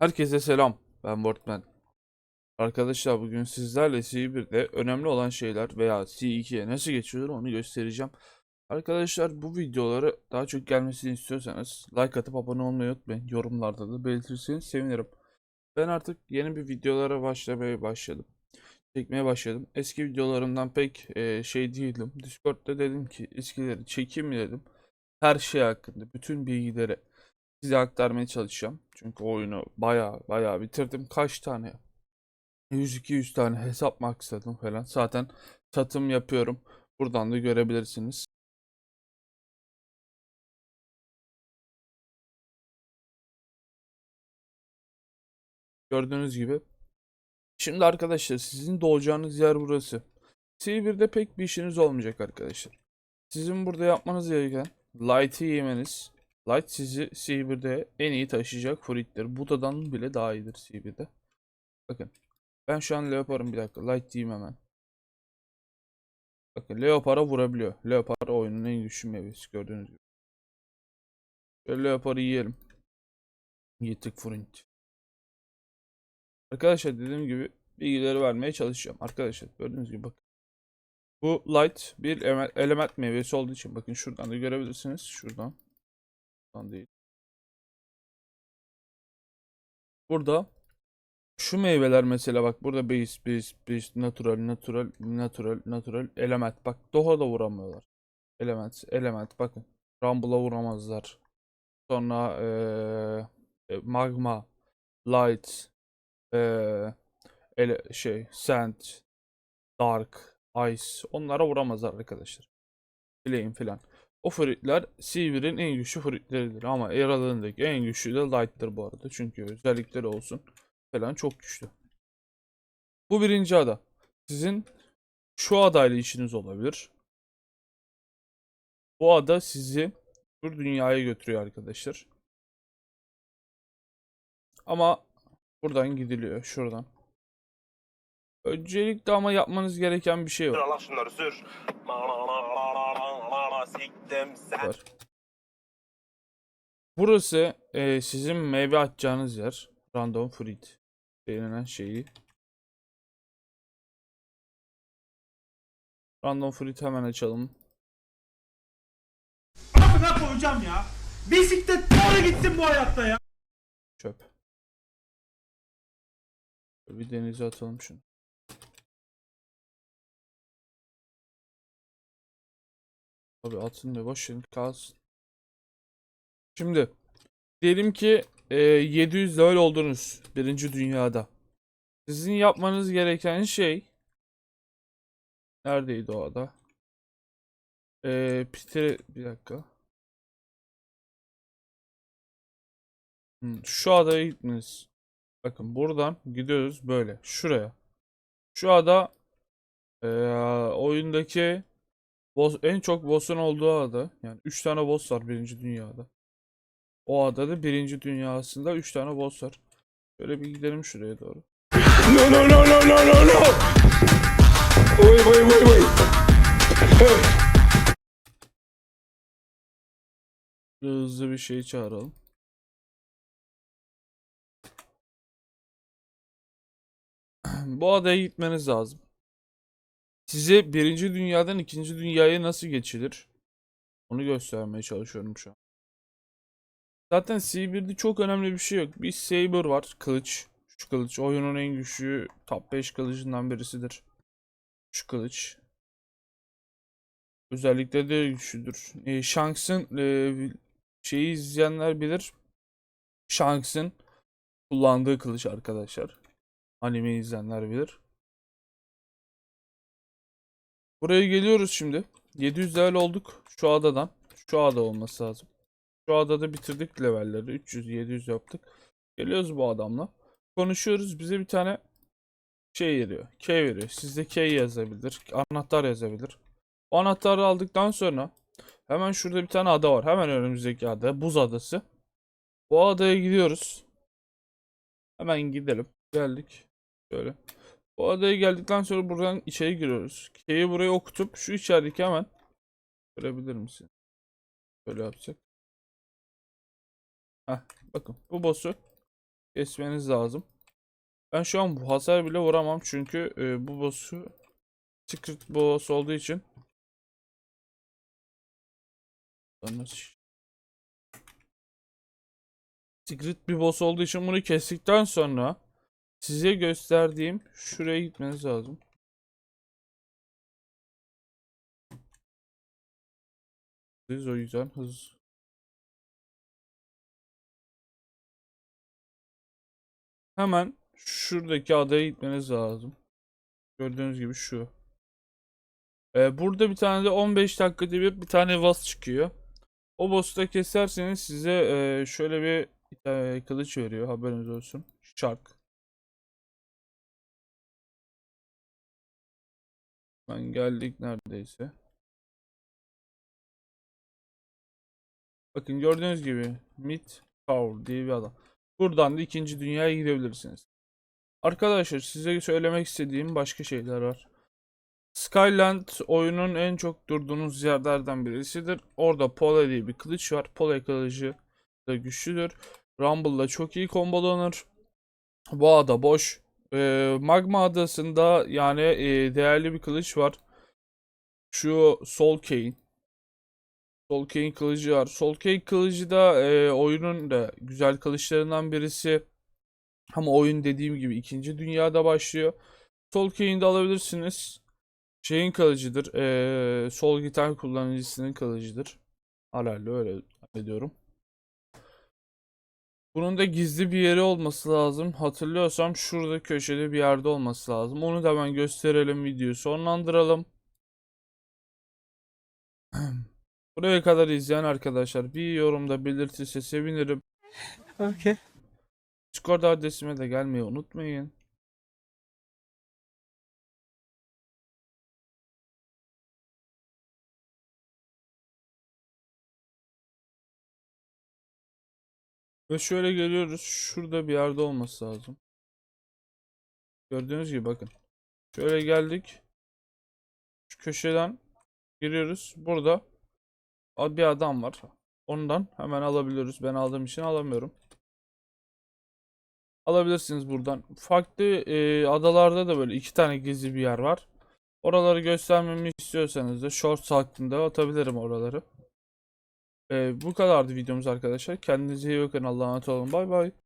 Herkese selam. Ben Wortman. Arkadaşlar bugün sizlerle C1'de önemli olan şeyler veya C2'ye nasıl geçiyor onu göstereceğim. Arkadaşlar bu videoları daha çok gelmesini istiyorsanız like atıp abone olmayı unutmayın. Yorumlarda da belirtirseniz sevinirim. Ben artık yeni bir videolara başlamaya başladım. Çekmeye başladım. Eski videolarımdan pek e, şey değildim. Discord'da dedim ki eskileri çekeyim dedim. Her şey hakkında bütün bilgileri size aktarmaya çalışacağım. Çünkü oyunu baya baya bitirdim. Kaç tane? 100-200 tane hesap maksadım falan. Zaten satım yapıyorum. Buradan da görebilirsiniz. Gördüğünüz gibi. Şimdi arkadaşlar sizin doğacağınız yer burası. C1'de pek bir işiniz olmayacak arkadaşlar. Sizin burada yapmanız gereken Light'ı yemeniz. Light sizi C1'de en iyi taşıyacak fruittir. Buda'dan bile daha iyidir C1'de. Bakın. Ben şu an Leopard'ım bir dakika. Light diyeyim hemen. Bakın Leopard'a vurabiliyor. Leopard oyunun en güçlü meyvesi gördüğünüz gibi. Şöyle Leopard'ı yiyelim. Yittik fruit. Arkadaşlar dediğim gibi bilgileri vermeye çalışacağım. Arkadaşlar gördüğünüz gibi bakın. Bu light bir ele- element meyvesi olduğu için bakın şuradan da görebilirsiniz. Şuradan. Değil. Burada şu meyveler mesela bak burada base base base natural natural natural natural element bak Doha da vuramıyorlar. Element element bakın. Rumble'a vuramazlar. Sonra eee, e, magma light eee, ele, şey sand dark ice onlara vuramazlar arkadaşlar. Flame filan. O fruitler Seaver'in en güçlü fruitleridir ama aralarındaki en güçlü de Light'tır bu arada. Çünkü özellikleri olsun falan çok güçlü. Bu birinci ada. Sizin şu adayla işiniz olabilir. Bu ada sizi bir dünyaya götürüyor arkadaşlar. Ama buradan gidiliyor. Şuradan. Öncelikle ama yapmanız gereken bir şey var. Allah şunları sür. Siktim sen. var. Burası e, sizin meyve atacağınız yer. Random fruit denilen şeyi. Random fruit hemen açalım. Amına koyacağım ya. Bisiklet doğru gitsin bu hayatta ya. Çöp. Bir denize atalım şunu. Abi atın da boş verin kalsın. Şimdi diyelim ki e, 700 level oldunuz birinci dünyada. Sizin yapmanız gereken şey neredeydi o ada? E, Peter bir dakika. Hmm, Şu adaya gitmeniz. Bakın buradan gidiyoruz böyle şuraya. Şu ada e, oyundaki boss, en çok boss'un olduğu ada. Yani 3 tane boss var birinci dünyada. O adada birinci dünyasında 3 tane boss var. Şöyle bir gidelim şuraya doğru. No, no, no, no, no, no, no. Wait, wait, wait, wait. Hızlı bir şey çağıralım. Bu adaya gitmeniz lazım. Size birinci dünyadan ikinci dünyaya nasıl geçilir? Onu göstermeye çalışıyorum şu an. Zaten C1'de çok önemli bir şey yok. Bir Saber var. Kılıç. Şu kılıç oyunun en güçlü top 5 kılıcından birisidir. Şu kılıç. Özellikle de güçlüdür. E, Shanks'ın e, şeyi izleyenler bilir. Shanks'ın kullandığı kılıç arkadaşlar. Anime izleyenler bilir. Buraya geliyoruz şimdi. 700 level olduk şu adadan. Şu ada olması lazım. Şu adada bitirdik levelleri. 300 700 yaptık. Geliyoruz bu adamla. Konuşuyoruz. Bize bir tane şey veriyor. Key veriyor. Sizde key yazabilir. Anahtar yazabilir. O anahtarı aldıktan sonra hemen şurada bir tane ada var. Hemen önümüzdeki ada. Buz adası. Bu adaya gidiyoruz. Hemen gidelim. Geldik. Şöyle. Bu adaya geldikten sonra buradan içeri giriyoruz. K'yi buraya okutup şu içerideki hemen görebilir misin? Böyle yapacak. Heh, bakın bu boss'u kesmeniz lazım. Ben şu an bu hasar bile vuramam çünkü e, bu boss'u secret boss olduğu için Secret bir boss olduğu için bunu kestikten sonra size gösterdiğim şuraya gitmeniz lazım. Siz o yüzden hız. Hemen şuradaki adaya gitmeniz lazım. Gördüğünüz gibi şu. Ee, burada bir tane de 15 dakikada bir bir tane boss çıkıyor. O boss'u da keserseniz size e, şöyle bir, tane kılıç veriyor haberiniz olsun. Shark. Ben geldik neredeyse. Bakın gördüğünüz gibi Mid Power diye bir adam. Buradan da ikinci dünyaya girebilirsiniz. Arkadaşlar size söylemek istediğim başka şeyler var. Skyland oyunun en çok durduğunuz yerlerden birisidir. Orada Pole diye bir kılıç var. Pole kılıcı da güçlüdür. Rumble'da çok iyi kombolanır. Bu ada boş. Ee, Magma adasında yani e, değerli bir kılıç var. Şu Soul Cane. Soul Cane kılıcı var. Soul Cane kılıcı da e, oyunun da güzel kılıçlarından birisi. Ama oyun dediğim gibi ikinci dünyada başlıyor. Soul Cane'i de alabilirsiniz. Şeyin kılıcıdır. E, sol gitar kullanıcısının kılıcıdır. Herhalde öyle ediyorum. Bunun da gizli bir yeri olması lazım. Hatırlıyorsam şurada köşede bir yerde olması lazım. Onu da ben gösterelim videoyu sonlandıralım. Buraya kadar izleyen arkadaşlar bir yorumda belirtirse sevinirim. Okay. Discord adresime de gelmeyi unutmayın. Ve şöyle geliyoruz. Şurada bir yerde olması lazım. Gördüğünüz gibi bakın. Şöyle geldik. Şu köşeden giriyoruz. Burada bir adam var. Ondan hemen alabiliyoruz. Ben aldığım için alamıyorum. Alabilirsiniz buradan. Farklı e, adalarda da böyle iki tane gizli bir yer var. Oraları göstermemi istiyorsanız da shorts hakkında atabilirim oraları. E, bu kadardı videomuz arkadaşlar. Kendinize iyi bakın. Allah'a emanet olun. Bay bay.